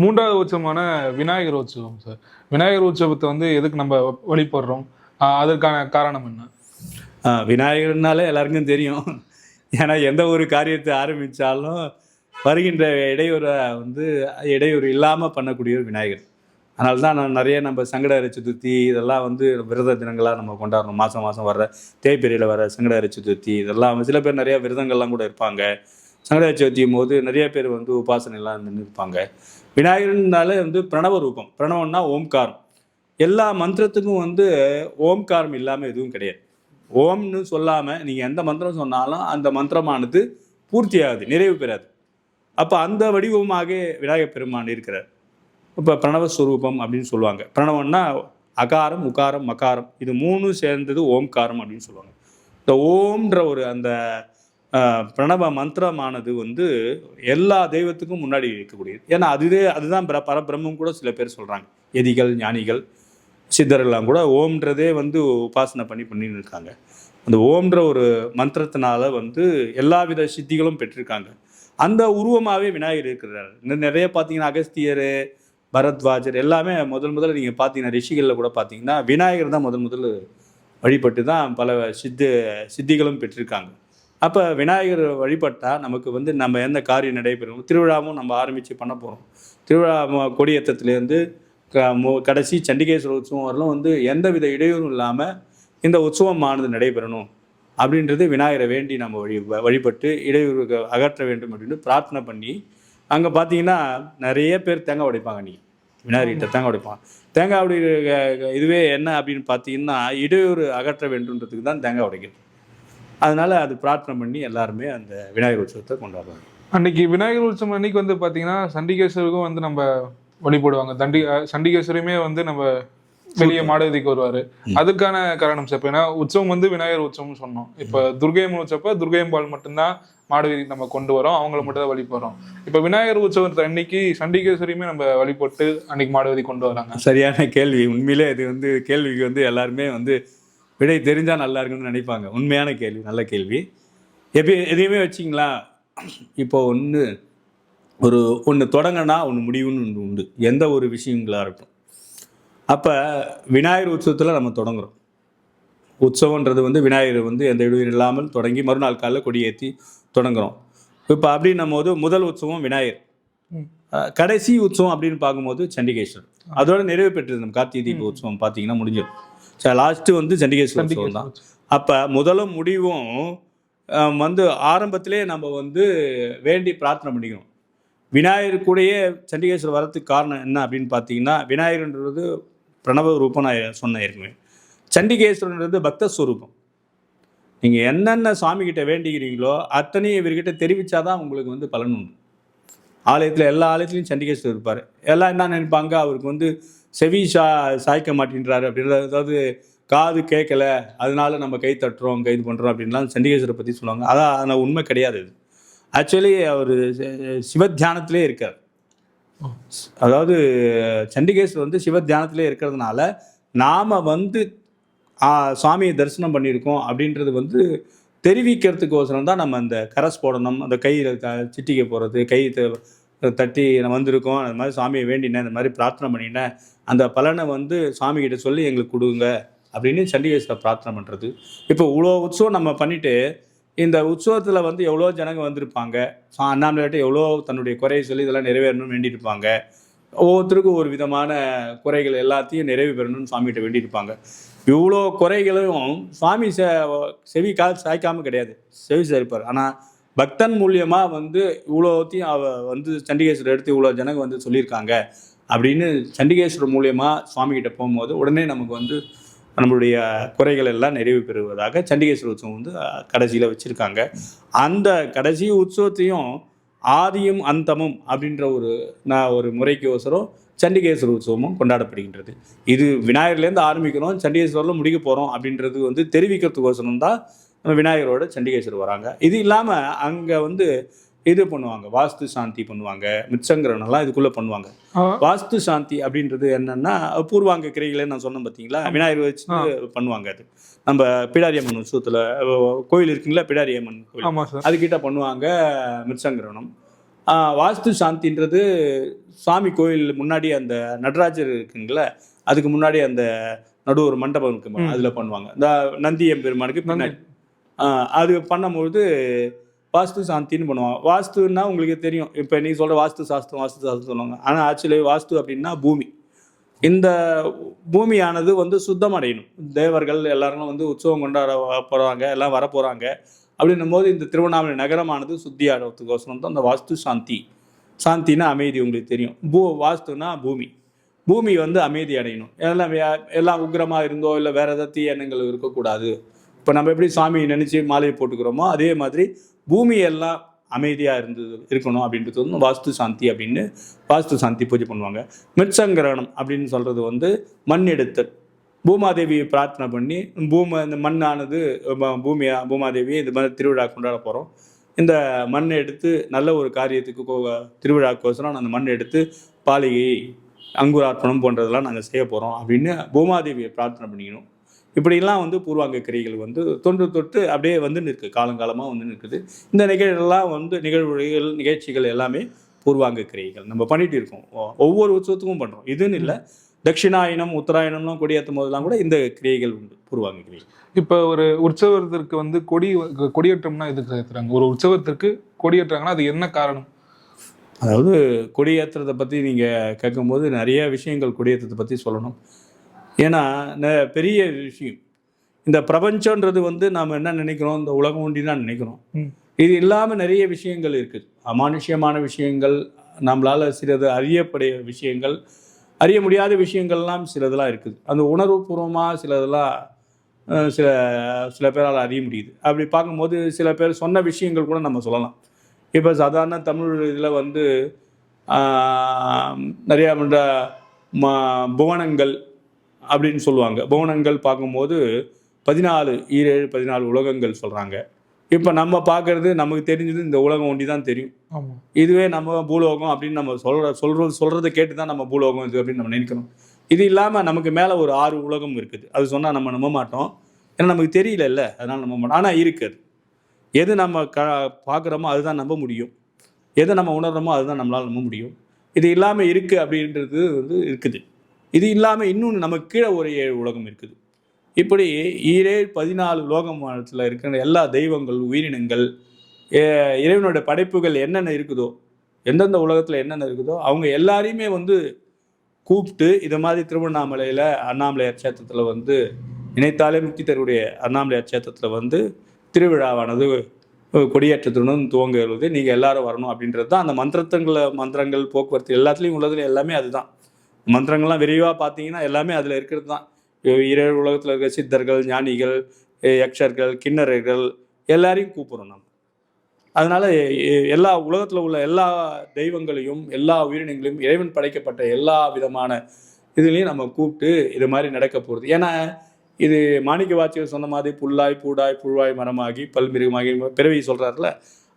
மூன்றாவது உற்சவமான விநாயகர் உற்சவம் சார் விநாயகர் உற்சவத்தை வந்து எதுக்கு நம்ம வழிபடுறோம்? அதற்கான காரணம் என்ன? விநாயகர்னாலே எல்லாருக்கும் தெரியும். ஏன்னா எந்த ஒரு காரியத்தை ஆரம்பித்தாலும் வருகின்ற இடையூறை வந்து இடையூறு இல்லாமல் பண்ணக்கூடிய ஒரு விநாயகர். அதனால தான் நான் நிறைய நம்ம சங்கடஹர சதுர்த்தி இதெல்லாம் வந்து விரத தினங்களாக நம்ம கொண்டாடுறோம். மாதம் மாதம் வர்ற தேய்பெரியில் வர சங்கடஹர சதுர்த்தி இதெல்லாம் சில பேர் நிறைய விரதங்கள்லாம் கூட இருப்பாங்க. சங்கடஹர சதுர்த்தியும் போது நிறைய பேர் வந்து உபாசனைலாம் நின்று இருப்பாங்க விநாயகர்னாலே வந்து பிரணவ ரூபம். பிரணவம்னா ஓம்காரம். எல்லா மந்திரத்துக்கும் வந்து ஓம்காரம் இல்லாமல் எதுவும் கிடையாது. ஓம்னு சொல்லாமல் நீங்கள் எந்த மந்திரம் சொன்னாலும் அந்த மந்திரமானது பூர்த்தியாகுது நிறைவு பெறாது. அப்போ அந்த வடிவமாக விநாயகர் பெருமான் இருக்கிறார். இப்போ பிரணவஸ்வரூபம் அப்படின்னு சொல்லுவாங்க. பிரணவம்னா அகாரம் உகாரம் மகாரம். இது மூணும் சேர்ந்தது ஓம்காரம் அப்படின்னு சொல்லுவாங்க. இந்த ஓம்ன்ற ஒரு அந்த பிரணவ மந்திரமானது வந்து எல்லா தெய்வத்துக்கும் முன்னாடி இருக்கக்கூடியது. ஏன்னா அதுவே அதுதான் பிர- பரபிரம்மம் கூட சில பேர் சொல்கிறாங்க எதிகள் ஞானிகள் சித்தரெல்லாம் கூட ஓம்ன்றதே வந்து உபாசனை பண்ணி பண்ணின்னு இருக்காங்க. அந்த ஓம்ன்ற ஒரு மந்திரத்தினால வந்து எல்லாவித சித்திகளும் பெற்றிருக்காங்க. அந்த உருவமாகவே விநாயகர் இருக்கிறார். இன்னும் நிறைய பார்த்தீங்கன்னா அகஸ்தியர் பரத்வாஜர் எல்லாமே முதல் முதல்ல நீங்கள் பார்த்தீங்கன்னா ரிஷிகளில் கூட பார்த்தீங்கன்னா விநாயகர் தான் முதல் முதல்ல வழிபட்டு தான் பல சித்து சித்திகளும் பெற்றிருக்காங்க. அப்போ விநாயகர் வழிபட்டால் நமக்கு வந்து நம்ம எந்த காரியம் நடைபெறும்? திருவிழாவும் நம்ம ஆரம்பித்து பண்ண போகிறோம் திருவிழா கொடியேற்றத்துலேருந்து கடைசி சண்டிகேஸ்வர உற்சவம் வரலும் வந்து எந்தவித இடையூறும் இல்லாமல் இந்த உற்சவமானது நடைபெறணும் அப்படின்றது விநாயகரை வேண்டி நம்ம வழி வழிபட்டு இடையூறு அகற்ற வேண்டும் அப்படின்னு பிரார்த்தனை பண்ணி அங்கே பார்த்தீங்கன்னா நிறைய பேர் தேங்காய் உடைப்பாங்க நீ விநாயகர்கிட்ட தேங்காய் உடைப்பாங்க. தேங்காய் உடை இதுவே என்ன அப்படின்னு பார்த்தீங்கன்னா இடையூறு அகற்ற வேண்டும்ன்றதுக்கு தான் தேங்காய் உடைக்கிறது. அதனால அது பிரார்த்தனை பண்ணி எல்லாருமே அந்த விநாயகர் உற்சவத்தை கொண்டாடுவாங்க அன்னைக்கு விநாயகர் உற்சவம் அன்னைக்கு வந்து பார்த்தீங்கன்னா சண்டிகேஸ்வருக்கும் வந்து நம்ம வழிபடுவாங்க. தண்டி சண்டிகேஸ்வரையுமே வந்து நம்ம வெளியே மாடவதிக்கு வருவாரு. அதுக்கான காரணம் சார். ஏன்னா உற்சவம் வந்து விநாயகர் உற்சவம்னு சொன்னோம். இப்போ துர்கையம்மன் உற்சவப்ப துர்கையம்பாள் மட்டும்தான் மாடவீதிக்கு நம்ம கொண்டு வரோம். அவங்கள மட்டும் தான் வழிபடுறோம். இப்போ விநாயகர் உற்சவத்தை அன்னைக்கு சண்டிகேஸ்வரியுமே நம்ம வழிபட்டு அன்னைக்கு மாடவதி கொண்டு வராங்க. சரியான கேள்வி. உண்மையிலே இது வந்து கேள்விக்கு வந்து எல்லாருமே வந்து விடை தெரிஞ்சால் நல்லா இருக்குன்னு நினைப்பாங்க. உண்மையான கேள்வி நல்ல கேள்வி. எப்போ எதையுமே வச்சிங்களா? இப்போ ஒன்று ஒரு ஒன்று தொடங்கினா ஒன்று முடிவுன்னு ஒன்று உண்டு. எந்த ஒரு விஷயங்களாக இருக்கட்டும். அப்போ விநாயகர் உற்சவத்தில் நம்ம தொடங்குறோம். உற்சவன்றது வந்து விநாயகர் வந்து எந்த இடையூறு இல்லாமல் தொடங்கி மறுநாள் காலையில் கொடியேற்றி தொடங்குறோம். இப்போ அப்படின்னும் போது முதல் உற்சவம் விநாயகர். கடைசி உற்சவம் அப்படின்னு பார்க்கும்போது சண்டிகேஸ்வரர். அதோட நிறைவு பெற்றது நம்ம கார்த்திகை தீப உற்சவம் பார்த்தீங்கன்னா முடிஞ்சிடும். லாஸ்ட்டு வந்து சண்டிகேஸ்வரர் தான் அப்போ முதலும் முடிவும் வந்து ஆரம்பத்திலே நம்ம வந்து வேண்டி பிரார்த்தனை பண்ணிக்கணும் விநாயகர் கூடயே சண்டிகேஸ்வரர் வரதுக்கு காரணம் என்ன அப்படின்னு பார்த்தீங்கன்னா விநாயகர்ன்றது பிரணவ ரூபம் நான் சொன்னேன் ஏற்கனவே. சண்டிகேஸ்வரன்றது பக்த ஸ்வரூபம். நீங்கள் என்னென்ன சாமி கிட்ட வேண்டிக்கிறீங்களோ அத்தனையும் இவர்கிட்ட தெரிவிச்சாதான் உங்களுக்கு வந்து பலன் உண்டு. ஆலயத்தில் எல்லா ஆலயத்துலையும் சண்டிகேஸ்வரர் இருப்பார். எல்லாம் என்ன நினைப்பாங்க? அவருக்கு வந்து செவி சா சாய்க்க மாட்டேன்றாரு அப்படின்றது அதாவது காது கேட்கல அதனால நம்ம கை தட்டுறோம் கைது பண்ணுறோம் அப்படின்லாம் சண்டிகேஸ்வரை பற்றி சொல்லுவாங்க. அதான் ஆனால் உண்மை கிடையாது இது. ஆக்சுவலி அவர் சிவத்தியானத்திலே இருக்கார். அதாவது சண்டிகேஸ்வரர் வந்து சிவத்தியானத்திலே இருக்கிறதுனால நாம் வந்து சுவாமியை தரிசனம் பண்ணியிருக்கோம் அப்படின்றது வந்து தெரிவிக்கிறதுக்கோசரம் தான் நம்ம அந்த கரஸ் போடணும். அந்த கையில் சிட்டிக்கை போகிறது கை தட்டி நான் வந்திருக்கோம். அந்த மாதிரி சாமியை வேண்டினேன். இந்த மாதிரி பிரார்த்தனை பண்ணினேன். அந்த பலனை வந்து சாமிகிட்ட சொல்லி எங்களுக்கு கொடுங்க அப்படின்னு சண்டிகேஸ்வரர் பிரார்த்தனை பண்ணுறது இப்போ இவ்வளோ உற்சவம் நம்ம பண்ணிவிட்டு இந்த உற்சவத்தில் வந்து எவ்வளோ ஜனங்க வந்திருப்பாங்க? சா- அண்ணாமலையாட்ட எவ்வளோ தன்னுடைய குறையை சொல்லி இதெல்லாம் நிறைவேறணும்னு வேண்டியிருப்பாங்க ஒவ்வொருத்தருக்கும் ஒரு விதமான குறைகள் எல்லாத்தையும் நிறைவு பெறணும்னு சாமிகிட்ட வேண்டியிருப்பாங்க இவ்வளோ குறைகளும் சுவாமி செ செவி கால் சாய்க்காம கிடையாது. செவி சாய்ப்பார். ஆனால் பக்தன் மூலியமாக வந்து இவ்வளோத்தையும் அவ வந்து சண்டிகேஸ்வரர் எடுத்து இவ்வளோ ஜனங்க வந்து சொல்லியிருக்காங்க அப்படின்னு சண்டிகேஸ்வரர் மூலியமாக சுவாமிகிட்ட போகும்போது உடனே நமக்கு வந்து நம்மளுடைய குறைகள் எல்லாம் நிறைவு பெறுவதாக சண்டிகேஸ்வரர் உற்சவம் வந்து கடைசியில் வச்சுருக்காங்க. அந்த கடைசி உற்சவத்தையும் ஆதியும் அந்தமும் அப்படின்ற ஒரு நான் ஒரு முறைக்கு ஒசரம் சண்டிகேஸ்வரர் உற்சவமும் கொண்டாடப்படுகின்றது. இது விநாயகர்லேருந்து ஆரம்பிக்கிறோம். சண்டிகேஸ்வரில் முடிக்க போகிறோம் அப்படின்றது வந்து தெரிவிக்கிறதுக்கோசரம் தான் நம்ம விநாயகரோட சண்டிகேஸ்வரர் வராங்க. இது இல்லாமல் அங்கே வந்து இது பண்ணுவாங்க. வாஸ்து சாந்தி பண்ணுவாங்க. மிச்சங்கரனெல்லாம் இதுக்குள்ளே பண்ணுவாங்க. வாஸ்து சாந்தி அப்படின்றது என்னன்னா பூர்வாங்க கிரைகளே நான் சொன்னேன் பார்த்தீங்களா விநாயகர் வச்சு பண்ணுவாங்க அது. நம்ம பிடாரியம்மன் உற்சவத்தில் கோயில் இருக்குங்களா? பிடாரியம்மன் கோயில். அதுக்கிட்ட பண்ணுவாங்க மிருச்சங்கிரணம் ஆஹ் வாஸ்து சாந்தின்றது சாமி கோயில் முன்னாடி அந்த நடராஜர் இருக்குங்களே அதுக்கு முன்னாடி அந்த நடு ஒரு மண்டபம் இருக்கு. அதில் பண்ணுவாங்க. இந்த நந்தி எம்பெருமானுக்கு பின்னாடி. அது பண்ணும்பொழுது வாஸ்து சாந்தின்னு பண்ணுவாங்க. வாஸ்துன்னா உங்களுக்கு தெரியும். இப்போ நீ சொல்கிற வாஸ்து சாஸ்திரம் வாஸ்து சாஸ்திரம் சொல்லுவாங்க. ஆனால் ஆக்சுவலி வாஸ்து அப்படின்னா பூமி. இந்த பூமியானது வந்து சுத்தமடையணும். தேவர்கள் எல்லாரும் வந்து உற்சவம் கொண்டாட போறாங்க எல்லாம் வர போகிறாங்க அப்படின்னும் போது இந்த திருவண்ணாமலை நகரமானது சுத்தியாடுறதுக்கோசரம் தான். அந்த வாஸ்து சாந்தி. சாந்தினா அமைதி உங்களுக்கு தெரியும். பூ வாஸ்துனா பூமி. பூமி வந்து அமைதி அடையணும். எல்லாம் எல்லாம் உக்கிரமாக இருந்தோ இல்லை வேறு ஏதாவது தீ எண்ணங்கள் இருக்கக்கூடாது. இப்போ நம்ம எப்படி சாமியை நினச்சி மாலையை போட்டுக்கிறோமோ அதே மாதிரி பூமி எல்லாம் அமைதியாக இருந்தது இருக்கணும் அப்படின்றது வந்து வாஸ்து சாந்தி அப்படின்னு வாஸ்து சாந்தி பூஜை பண்ணுவாங்க. மிருச்சங்கரணம் அப்படின்னு சொல்கிறது வந்து மண் எடுத்தல். பூமாதேவியை பிரார்த்தனை பண்ணி பூம இந்த மண்ணானது பூமியா பூமாதேவி இந்த மாதிரி திருவிழா கொண்டாட போகிறோம் இந்த மண்ணை எடுத்து நல்ல ஒரு காரியத்துக்கு கோ- திருவிழாக்கோசரம் அந்த மண்ணை எடுத்து பாலிகை அங்குரார்ப்பணம் போன்றதெல்லாம் நாங்கள் செய்ய போகிறோம் அப்படின்னு பூமாதேவியை பிரார்த்தனை பண்ணிக்கணும். இப்படிலாம் வந்து பூர்வாங்க கிரைகள் வந்து தொன்று தொட்டு அப்படியே வந்து நிற்கு காலங்காலமாக வந்து நிற்குது. இந்த நிகழ்வுகள்லாம் வந்து நிகழ்வுகள் நிகழ்ச்சிகள் எல்லாமே பூர்வாங்க கிரைகள். நம்ம பண்ணிகிட்டு இருக்கோம். ஒவ்வொரு உற்சவத்துக்கும் பண்ணுறோம் இதுன்னு இல்லை. தட்சிணாயனம் உத்தராயணம்லாம் கொடியேற்றும் போதெல்லாம் கூட இந்த கிரியைகள் உண்டு பூர்வாங்க கிரியை. இப்போ ஒரு உற்சவத்திற்கு வந்து கொடி கொடியேற்றம்னா எதுக்கு ஏத்துறாங்க ஒரு உற்சவத்திற்கு கொடியேற்றாங்கன்னா அது என்ன காரணம்? அதாவது கொடியேற்றத்தை பற்றி நீங்கள் கேட்கும்போது நிறைய விஷயங்கள் கொடியேற்றத்தை பற்றி சொல்லணும். ஏன்னா ந- பெரிய விஷயம். இந்த பிரபஞ்சன்றது வந்து நாம் என்ன நினைக்கிறோம்? இந்த உலகம் ஒண்டி தான் நினைக்கிறோம். இது இல்லாமல் நிறைய விஷயங்கள் இருக்குது. அமானுஷ்யமான விஷயங்கள் நம்மளால் சிலது அறியப்படைய விஷயங்கள் அறிய முடியாத விஷயங்கள்லாம் சிலதெல்லாம் இருக்குது. அந்த உணர்வுபூர்வமாக சிலதெல்லாம் சில சில பேரால் அறிய முடியுது. அப்படி பார்க்கும்போது சில பேர் சொன்ன விஷயங்கள் கூட நம்ம சொல்லலாம். இப்போ சாதாரண தமிழ் இதில் வந்து நிறையா பண்ணுற ம- புவனங்கள் அப்படின்னு சொல்லுவாங்க. புவனங்கள் பார்க்கும்போது பதினாலு ஈரேழு பதினாலு உலகங்கள் சொல்கிறாங்க இப்போ நம்ம பார்க்கறது நமக்கு தெரிஞ்சது இந்த உலகம் ஒண்டி தான் தெரியும் இதுவே நம்ம பூலோகம் அப்படின்னு நம்ம சொல்ற சொல்றது சொல்றதை கேட்டு தான் நம்ம பூலோகம் இது அப்படின்னு நம்ம நினைக்கிறோம். இது இல்லாமல் நமக்கு மேலே ஒரு ஆறு உலகம் இருக்குது. அது சொன்னால் நம்ம நம்ப மாட்டோம். ஏன்னா நமக்கு தெரியல இல்லை அதனால நம்ப மாட்டோம் ஆனால் இருக்குது எது நம்ம க பார்க்குறோமோ அதுதான் நம்ப முடியும். எதை நம்ம உணர்றோமோ அதுதான் நம்மளால் நம்ப முடியும். இது இல்லாமல் இருக்குது அப்படின்றது வந்து இருக்குது. இது இல்லாமல் இன்னொன்று நமக்கு கீழே ஒரு ஏழு உலகம் இருக்குது. இப்படி ஈரே பதினாலு லோகமானத்தில் இருக்கிற எல்லா தெய்வங்கள் உயிரினங்கள் இறைவனோட படைப்புகள் என்னென்ன இருக்குதோ எந்தெந்த உலகத்தில் என்னென்ன இருக்குதோ அவங்க எல்லாரையுமே வந்து கூப்பிட்டு இதை மாதிரி திருவண்ணாமலையில் அண்ணாமலையார் சேத்திரத்தில் வந்து நினைத்தாலே முக்தி தருடைய அண்ணாமலையார் சேத்திரத்தில் வந்து திருவிழாவானது கொடியேற்றத்துடன் துவங்குகிறது நீங்கள் எல்லாரும் வரணும் அப்படின்றது தான் அந்த மந்திரத்தங்களை மந்திரங்கள் போக்குவரத்து எல்லாத்துலேயும் உள்ளதுல எல்லாமே அதுதான். மந்திரங்கள்லாம் விரைவாக பார்த்தீங்கன்னா எல்லாமே அதில் இருக்கிறது தான் இரவு உலகத்தில் இருக்க சித்தர்கள் ஞானிகள் யக்ஷர்கள் கிண்ணறர்கள் எல்லாரையும் கூப்பிடுறோம் நம்ம அதனால எல்லா உலகத்தில் உள்ள எல்லா தெய்வங்களையும் எல்லா உயிரினங்களையும் இறைவன் படைக்கப்பட்ட எல்லா விதமான இதுலேயும் நம்ம கூப்பிட்டு இது மாதிரி நடக்க போகிறது ஏன்னா இது மாணிக்க வாச்சியர் சொன்ன மாதிரி புல்லாய் பூடாய் புழுவாய் மரமாகி பல்மிருகமாகி பிறவி சொல்கிறாருல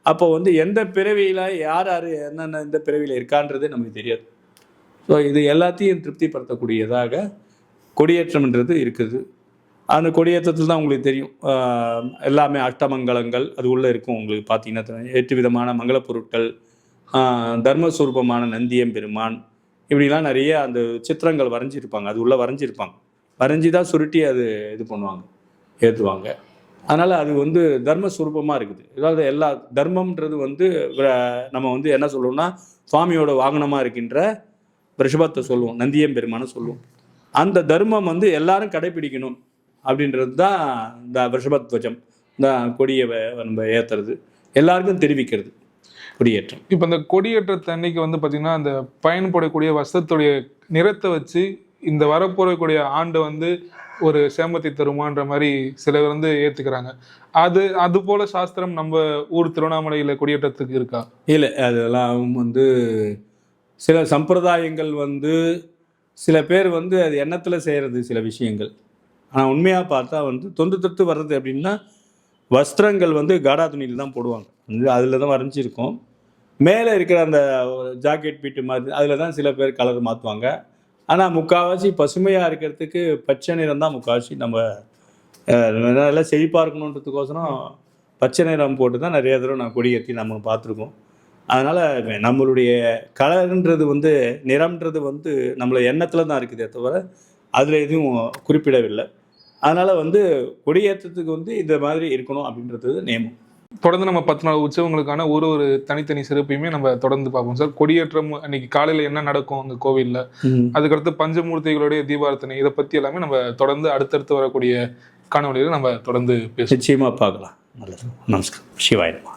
அப்போ வந்து எந்த பிறவியில் யார் யார் என்னென்ன இந்த பிறவியில் இருக்கான்றது நமக்கு தெரியாது. ஸோ இது எல்லாத்தையும் திருப்திப்படுத்தக்கூடியதாக கொடியேற்றம்ன்றது இருக்குது. அந்த கொடியேற்றத்தில் தான் உங்களுக்கு தெரியும். எல்லாமே அஷ்டமங்கலங்கள் அது உள்ளே இருக்கும் உங்களுக்கு பார்த்தீங்கன்னா எட்டு விதமான மங்களப் பொருட்கள் தர்மஸ்வரூபமான நந்தியம் பெருமான் இப்படிலாம் நிறைய அந்த சித்திரங்கள் வரைஞ்சிருப்பாங்க. அது உள்ளே வரைஞ்சிருப்பாங்க. வரைஞ்சி தான் சுருட்டி அது இது பண்ணுவாங்க ஏற்றுவாங்க. அதனால் அது வந்து தர்மஸ்வரூபமாக இருக்குது. அதாவது எல்லா தர்மம்ன்றது வந்து நம்ம வந்து என்ன சொல்லுவோம்னா சுவாமியோட வாகனமாக இருக்கின்ற ரிஷபத்தை சொல்லுவோம் நந்தியம் பெருமானை சொல்லுவோம். அந்த தர்மம் வந்து எல்லாரும் கடைபிடிக்கணும் அப்படின்றது தான் இந்த ரிஷபத்வஜம் இந்த கொடியை நம்ம ஏற்றுறது எல்லாருக்கும் தெரிவிக்கிறது கொடியேற்றம். இப்போ இந்த கொடியேற்றத்து அன்னைக்கு வந்து பாத்தீங்கன்னா அந்த பயன்படக்கூடிய வஸ்திரத்துடைய நிறத்தை வச்சு இந்த வரப்போறக்கூடிய ஆண்டு வந்து ஒரு சேமத்தை தருமான்ற மாதிரி சிலர் வந்து ஏத்துக்கிறாங்க. அது அது போல சாஸ்திரம் நம்ம ஊர் திருவண்ணாமலையில கொடியேற்றத்துக்கு இருக்கா? இல்லை அதெல்லாம் வந்து சில சம்பிரதாயங்கள் வந்து சில பேர் வந்து அது எண்ணத்தில் செய்கிறது சில விஷயங்கள். ஆனால் உண்மையாக பார்த்தா வந்து தொன்று தொட்டு வர்றது அப்படின்னா வஸ்திரங்கள் வந்து காடா துணியில் தான் போடுவாங்க. வந்து அதில் தான் வரைஞ்சிருக்கும். மேலே இருக்கிற அந்த ஜாக்கெட் பீட்டு மாதிரி அதில் தான் சில பேர் கலர் மாற்றுவாங்க ஆனால் முக்கால்வாசி பசுமையாக இருக்கிறதுக்கு பச்சை நிறம் தான் முக்கால்வாசி நம்ம நல்லா செழிப்பாக இருக்கணுன்றதுக்கோசரம் பச்சை நிறம் போட்டு தான் நிறைய தடவை நான் கொடியேற்றி நம்ம பார்த்துருக்கோம். அதனால் நம்மளுடைய கலர்ன்றது வந்து நிறம்ன்றது வந்து நம்மள எண்ணத்தில் தான் இருக்குதே தவிர அதில் எதுவும் குறிப்பிடவில்லை. அதனால் வந்து கொடியேற்றத்துக்கு வந்து இந்த மாதிரி இருக்கணும் அப்படின்றது நியமம். தொடர்ந்து நம்ம பத்து நாள் உற்சவங்களுக்கான ஒரு ஒரு தனித்தனி சிறப்பையுமே நம்ம தொடர்ந்து பார்ப்போம். சார் கொடியேற்றம் அன்னைக்கு காலையில என்ன நடக்கும் அங்க கோவில்ல? அதுக்கடுத்து பஞ்சமூர்த்திகளுடைய தீபாரத்தனை இதை பத்தி எல்லாமே நம்ம தொடர்ந்து அடுத்தடுத்து வரக்கூடிய காணொலியில நம்ம தொடர்ந்து பேசுவோம். நிச்சயமாக பார்க்கலாம். நல்லது. நமஸ்காரம். சிவாயிரம்